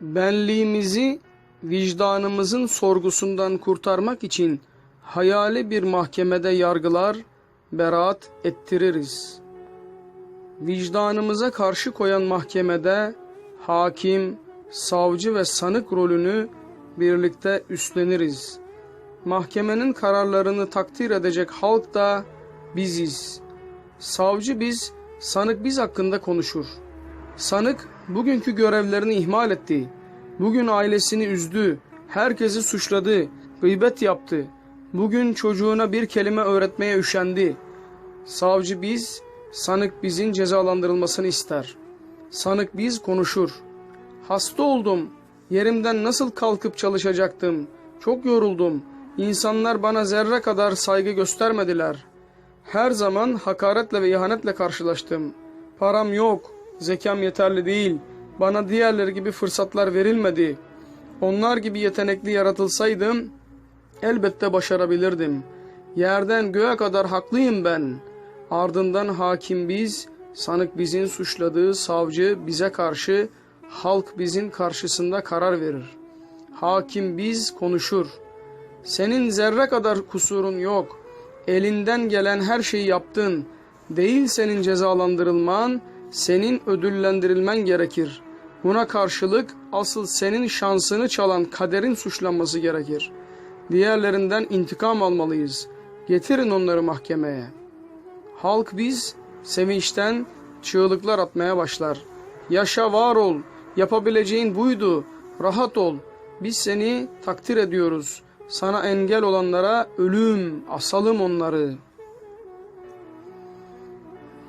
benliğimizi vicdanımızın sorgusundan kurtarmak için hayali bir mahkemede yargılar, beraat ettiririz. Vicdanımıza karşı koyan mahkemede hakim, savcı ve sanık rolünü birlikte üstleniriz. Mahkemenin kararlarını takdir edecek halk da biziz. Savcı biz, sanık biz hakkında konuşur. Sanık bugünkü görevlerini ihmal etti. Bugün ailesini üzdü, herkesi suçladı, gıybet yaptı. Bugün çocuğuna bir kelime öğretmeye üşendi. Savcı biz, sanık bizim cezalandırılmasını ister. Sanık biz konuşur. Hasta oldum. Yerimden nasıl kalkıp çalışacaktım? Çok yoruldum. İnsanlar bana zerre kadar saygı göstermediler. Her zaman hakaretle ve ihanetle karşılaştım. Param yok, zekam yeterli değil. Bana diğerleri gibi fırsatlar verilmedi. Onlar gibi yetenekli yaratılsaydım elbette başarabilirdim. Yerden göğe kadar haklıyım ben. Ardından hakim biz, sanık bizim suçladığı savcı bize karşı, halk bizim karşısında karar verir. Hakim biz konuşur. Senin zerre kadar kusurun yok. Elinden gelen her şeyi yaptın. Değil senin cezalandırılman, senin ödüllendirilmen gerekir. Buna karşılık asıl senin şansını çalan kaderin suçlanması gerekir. Diğerlerinden intikam almalıyız. Getirin onları mahkemeye. Halk biz sevinçten çığlıklar atmaya başlar. Yaşa var ol, yapabileceğin buydu, rahat ol. Biz seni takdir ediyoruz. Sana engel olanlara ölüm, asalım onları.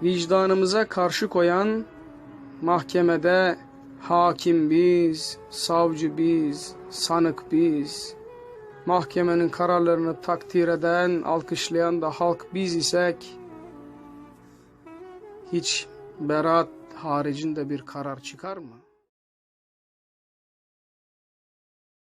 Vicdanımıza karşı koyan mahkemede hakim biz, savcı biz, sanık biz. Mahkemenin kararlarını takdir eden, alkışlayan da halk biz isek hiç beraat haricinde bir karar çıkar mı?